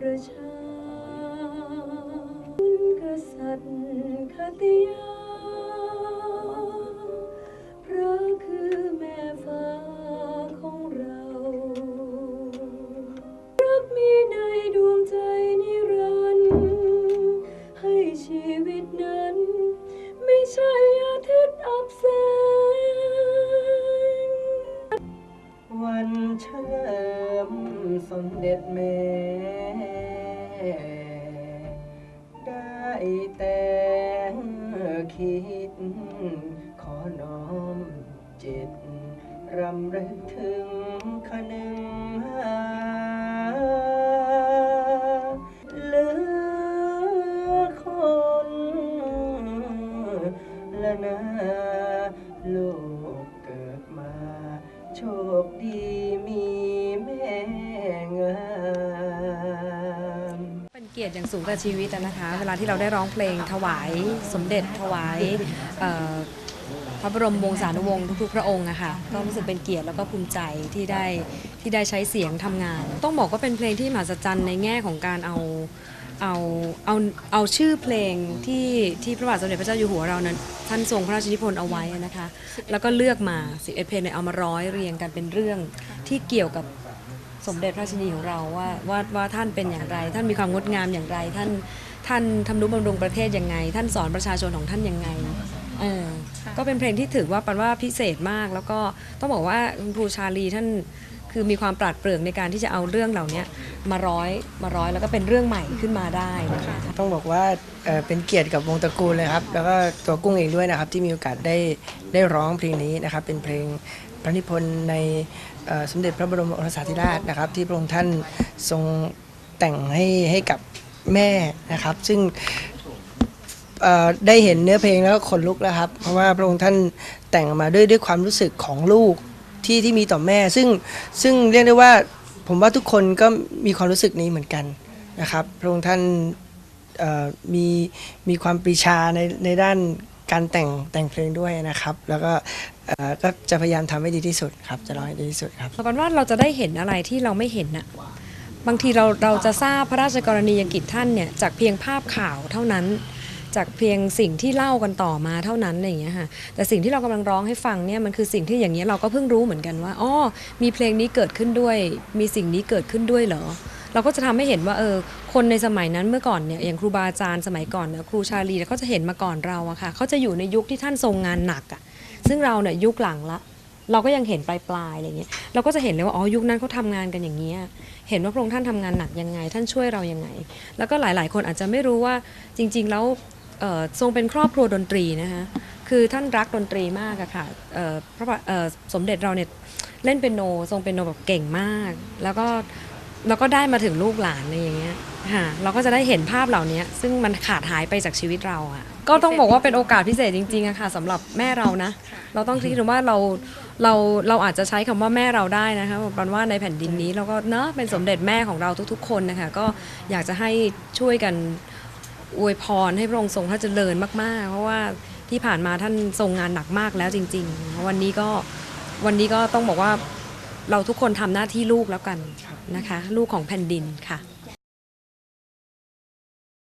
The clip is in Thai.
ประชาคุณกษัตริย์คติยา เด็จแม่ได้แต่คิด ขอน้อมจิต รำลึกถึงคนึงหาเหลือคนละนาลูกเกิดมา โชคดีมีแม่งามเป็นเกียรติอย่างสูงกับชีวิตนะคะ เวลาที่เราได้ร้องเพลงถวายสมเด็จถวายเอ่อ พระบรมวงศานุวงศ์ทุกๆพระองค์อะค่ะก็รู้สึกเป็นเกียรติแล้วก็ภูมิใจที่ได้ที่ได้ใช้เสียงทำงาน ต้องบอกว่าเป็นเพลงที่มหัศจรรย์ในแง่ของการเอาเอาเอาเอาชื่อเพลงที่ที่พระบาทสมเด็จพระเจ้าอยู่หัวเรานั้นท่านทรงพระราชนิพนธ์เอาไว้นะคะ แล้วก็เลือกมา11เพลงเนี่ยเอามาร้อยเรียงกันเป็นเรื่องที่เกี่ยวกับสมเด็จพระราชินีของเราว่าว่าว่าท่านเป็นอย่างไร ท่านมีความงดงามอย่างไร ท่านท่านทำนุบำรุงประเทศยังไง ท่านสอนประชาชนของท่านยังไง เออก็เป็นเพลงที่ถือว่าปันว่าพิเศษมาก แล้วก็ต้องบอกว่าคุณครูชาลีท่านคือมีความปราดเปรื่องในการที่จะเอาเรื่องเหล่านี้มาร้อยมาร้อยแล้วก็เป็นเรื่องใหม่ขึ้นมาได้นะคะต้องบอกว่าเอ่อเป็นเกียรติกับวงตระกูลเลยครับ แล้วก็ตัวกุ้งเองด้วยนะครับ ที่มีโอกาสได้ได้ร้องเพลงนี้นะครับ เป็นเพลงพระนิพนธ์ในเอ่อสมเด็จพระบรมโอรสาธิราชนะครับ ที่พระองค์ท่านทรงแต่งให้ให้กับแม่นะครับ ซึ่งเอ่อ ได้เห็นเนื้อเพลงแล้วก็ขนลุกแล้วครับ เพราะว่าพระองค์ท่านแต่งมาด้วยด้วยความรู้สึกของลูกที่ที่มีต่อแม่ ซึ่งซึ่งเรียกได้ว่าผมว่าทุกคนก็มีความรู้สึกนี้เหมือนกันนะครับ พระองค์ท่านมีมีความปรีชาในในด้านการแต่งแต่งเพลงด้วยนะครับ แล้วก็ก็จะพยายามทำให้ดีที่สุดครับจะร้องให้ดีที่สุดครับแต่ปันว่าเราจะได้เห็นอะไรที่เราไม่เห็นน่ะบางทีเราเราจะทราบพระราชกรณียกิจท่านเนี่ยจากเพียงภาพข่าวเท่านั้น จากเพียงสิ่งที่เล่ากันต่อมาเท่านั้นอะไรอย่างเงี้ยค่ะแต่สิ่งที่เรากำลังร้องให้ฟังเนี่ยมันคือสิ่งที่อย่างเงี้ยเราก็เพิ่งรู้เหมือนกันว่าอ๋อมีเพลงนี้เกิดขึ้นด้วย มีสิ่งนี้เกิดขึ้นด้วยเหรอเราก็จะทำให้เห็นว่าเออคนในสมัยนั้นเมื่อก่อนเนี่ยอย่างครูบาอาจารย์สมัยก่อนเนี่ยครูชาลีเขาจะเห็นมาก่อนเราอะค่ะเขาจะอยู่ในยุคที่ท่านทรงงานหนักอะซึ่งเราเนี่ยยุคหลังละเราก็ยังเห็นปลายๆอะไรเงี้ยเราก็จะเห็นเลยว่าอ๋อยุคนั้นเขาทำงานกันอย่างเงี้ยเห็นว่าพระองค์ท่านทำงานหนักยังไง ท่านช่วยเรายังไง แล้วก็หลาย ๆ คนอาจจะไม่รู้ว่าจริง ๆ แล้ว ทรงเป็นครอบครัวดนตรีนะคะคือท่านรักดนตรีมากอะค่ะเพระบาทสมเด็จเราเนี่ยเล่นเปียโนทรงเปียโนแบบเก่งมาก แล้วก็แล้วก็ได้มาถึงลูกหลานอะไรอย่างเงี้ยค่ะเราก็จะได้เห็นภาพเหล่านี้ซึ่งมันขาดหายไปจากชีวิตเราอะก็ต้องบอกว่าเป็นโอกาสพิเศษจริงๆอะค่ะสำหรับแม่เรานะ เราต้องคิดถึงว่าเราเราเราอาจจะใช้คำว่าแม่เราได้นะคะปันว่าในแผ่นดินนี้เราก็เนอะเป็นสมเด็จแม่ของเราทุกๆ คนนะคะก็อยากจะให้ช่วยกัน อวยพรให้พระองค์ทรงพระเจริญมากๆ เพราะว่าที่ผ่านมาท่านทรงงานหนักมากแล้วจริง ๆ วันนี้ก็วันนี้ก็ต้องบอกว่าเราทุกคนทำหน้าที่ลูกแล้วกันนะคะ ลูกของแผ่นดินค่ะ